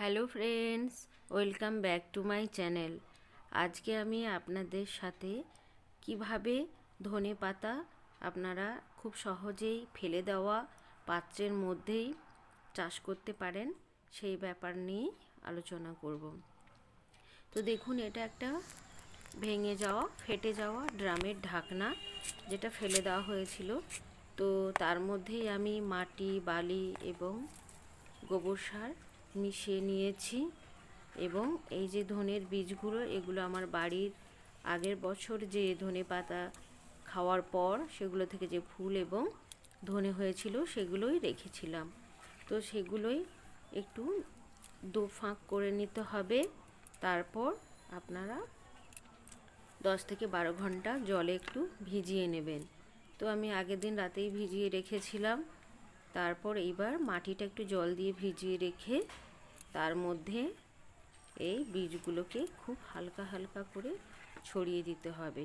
Hello friends, welcome back to my channel. আজকে আমি আপনাদের সাথে কীভাবে ধনে পাতা আপনারা খুব সহজেই ফেলে দেওয়া পাত্রের মধ্যেই চাষ করতে পারেন, সেই ব্যাপার নিয়ে আলোচনা করব। তো দেখুন, এটা একটা ভেঙে যাওয়া, ফেটে যাওয়া ড্রামের ঢাকনা যেটা ফেলে দেওয়া হয়েছিল। তো তার মধ্যেই আমি মাটি, বালি এবং গোবর সার মিশিয়ে নিয়েছি এবং এই যে ধনের বীজগুলো, এগুলো আমার বাড়ির আগের বছর যে ধনে পাতা খাওয়ার পর সেগুলো থেকে যে ফুল এবং ধনে হয়েছিল সেগুলোই রেখেছিলাম। তো সেগুলোই একটু দু ফাঁক করে নিতে হবে। তারপর আপনারা দশ থেকে বারো ঘণ্টা জলে একটু ভিজিয়ে নেবেন। তো আমি আগের দিন রাতেই ভিজিয়ে রেখেছিলাম। তারপর এইবার মাটিটা একটু জল দিয়ে ভিজিয়ে রেখে তার মধ্যে এই বীজগুলোকে খুব হালকা হালকা করে ছড়িয়ে দিতে হবে।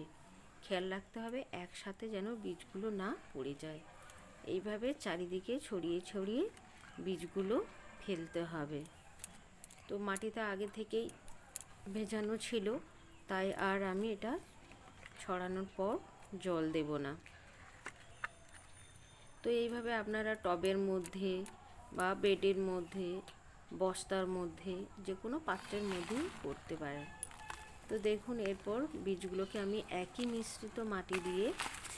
খেয়াল রাখতে হবে একসাথে যেন বীজগুলো না পড়ে যায়। এইভাবে চারিদিকে ছড়িয়ে ছড়িয়ে বীজগুলো ফেলতে হবে। তো মাটিতে আগে থেকেই ভেজানো ছিল, তাই আর আমি এটা ছড়ানোর পর জল দেব না। তো এইভাবে আপনারা টবের মধ্যে বা বেডের মধ্যে, বস্তার মধ্যে যে কোনো পাত্রের মধ্যেই করতে পারেন। তো দেখুন, এরপর বীজগুলোকে আমি একই মিশ্রিত মাটি দিয়ে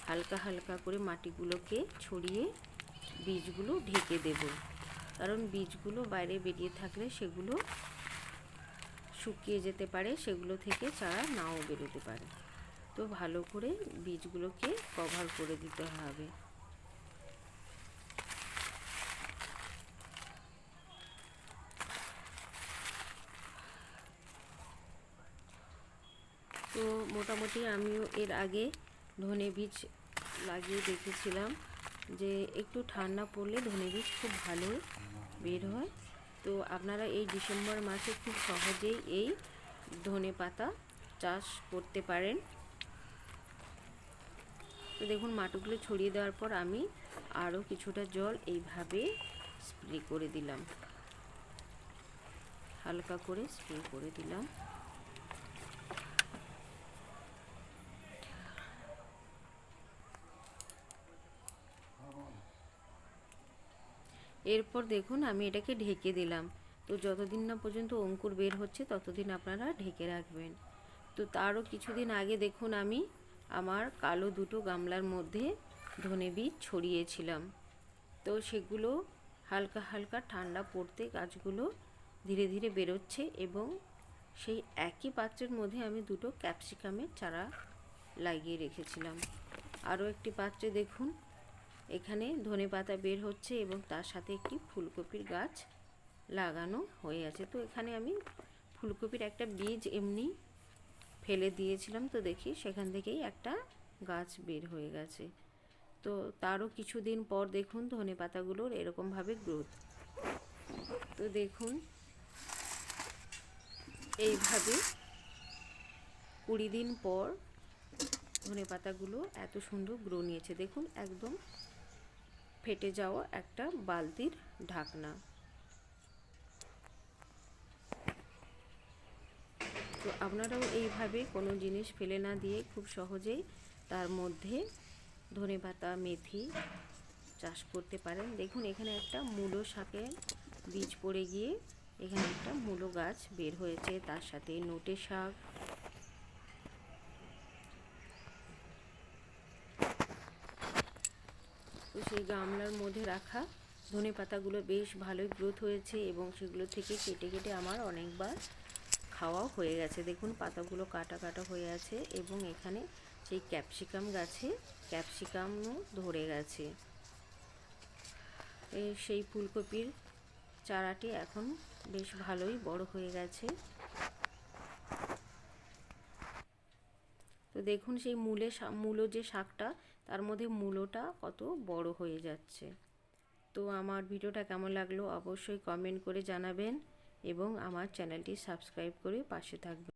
হালকা হালকা করে মাটিগুলোকে ছড়িয়ে বীজগুলো ঢেকে দেব। কারণ বীজগুলো বাইরে বেরিয়ে থাকলে সেগুলো শুকিয়ে যেতে পারে, সেগুলো থেকে চারা নাও বেরোতে পারে। তো ভালো করে বীজগুলোকে কভার করে দিতে হবে। তো মোটামুটি আমিও এর আগে ধনে বীজ লাগিয়ে দেখেছিলাম যে একটু ঠান্ডা পড়লে ধনে বীজ খুব ভালো বের হয়। তো আপনারা এই ডিসেম্বর মাসে খুব সহজেই এই ধনে পাতা চাষ করতে পারেন। তো দেখুন, মাটিগুলো ছড়িয়ে দেওয়ার পর আমি আরও কিছুটা জল এইভাবে স্প্রে করে দিলাম। হালকা করে স্প্রে করে দিলাম। এরপর দেখুন আমি এটাকে ঢেকে দিলাম। তো যতদিন না পর্যন্ত অঙ্কুর বের হচ্ছে, ততদিন আপনারা ঢেকে রাখবেন। তো তারও কিছুদিন আগে দেখুন আমি আমার কালো দুটো গামলার মধ্যে ধনে বীজ ছড়িয়েছিলাম। তো সেগুলো হালকা হালকা ঠান্ডা পড়তে গাছগুলো ধীরে ধীরে বেরোচ্ছে এবং সেই একই পাত্রের মধ্যে আমি দুটো ক্যাপসিকামের চারা লাগিয়ে রেখেছিলাম। আরও একটি পাত্রে দেখুন এখানে ধনে পাতা বের হচ্ছে এবং তার সাথে একটি ফুলকপির গাছ লাগানো হয়ে আছে। তো এখানে আমি ফুলকপির একটা বীজ এমনি ফেলে দিয়েছিলাম। তো দেখি সেখান থেকেই একটা গাছ বের হয়ে গেছে। তো তারও কিছুদিন পর দেখুন ধনে পাতাগুলোর এরকমভাবে গ্রোথ তো দেখুন, এইভাবে কুড়ি দিন পর ধনে পাতাগুলো এত সুন্দর গ্রো নিয়েছে। দেখুন, একদম ফেটে যাওয়া একটা বালতির ঢাকনা। তো আপনারাও এইভাবে কোনো জিনিস ফেলে না দিয়ে খুব সহজেই তার মধ্যে ধনে পাতা, মেথি চাষ করতে পারেন। দেখুন, এখানে একটা মূলো শাকের বীজ পড়ে গিয়ে এখানে একটা মূলো গাছ বের হয়েছে। তার সাথে নোটে শাক তো সেই গামলার মধ্যে রাখা ধনে পাতাগুলো বেশ ভালোই গ্রোথ হয়েছে এবং সেগুলো থেকে কেটে কেটে আমার অনেকবার খাওয়াও হয়ে গেছে। দেখুন, পাতাগুলো কাটা কাটা হয়ে আছে এবং এখানে সেই ক্যাপসিকাম গাছে ক্যাপসিকামও ধরে গেছে। সেই ফুলকপির চারাটি এখন বেশ ভালোই বড় হয়ে গেছে। তো দেখুন, সেই মূলে মূলো যে শাকটা তার মধ্যে মূলোটা কত বড় হয়ে যাচ্ছে। তো আমার ভিডিওটা কেমন লাগল অবশ্যই কমেন্ট করে জানাবেন এবং আমার চ্যানেলটি সাবস্ক্রাইব করে পাশে থাকবেন।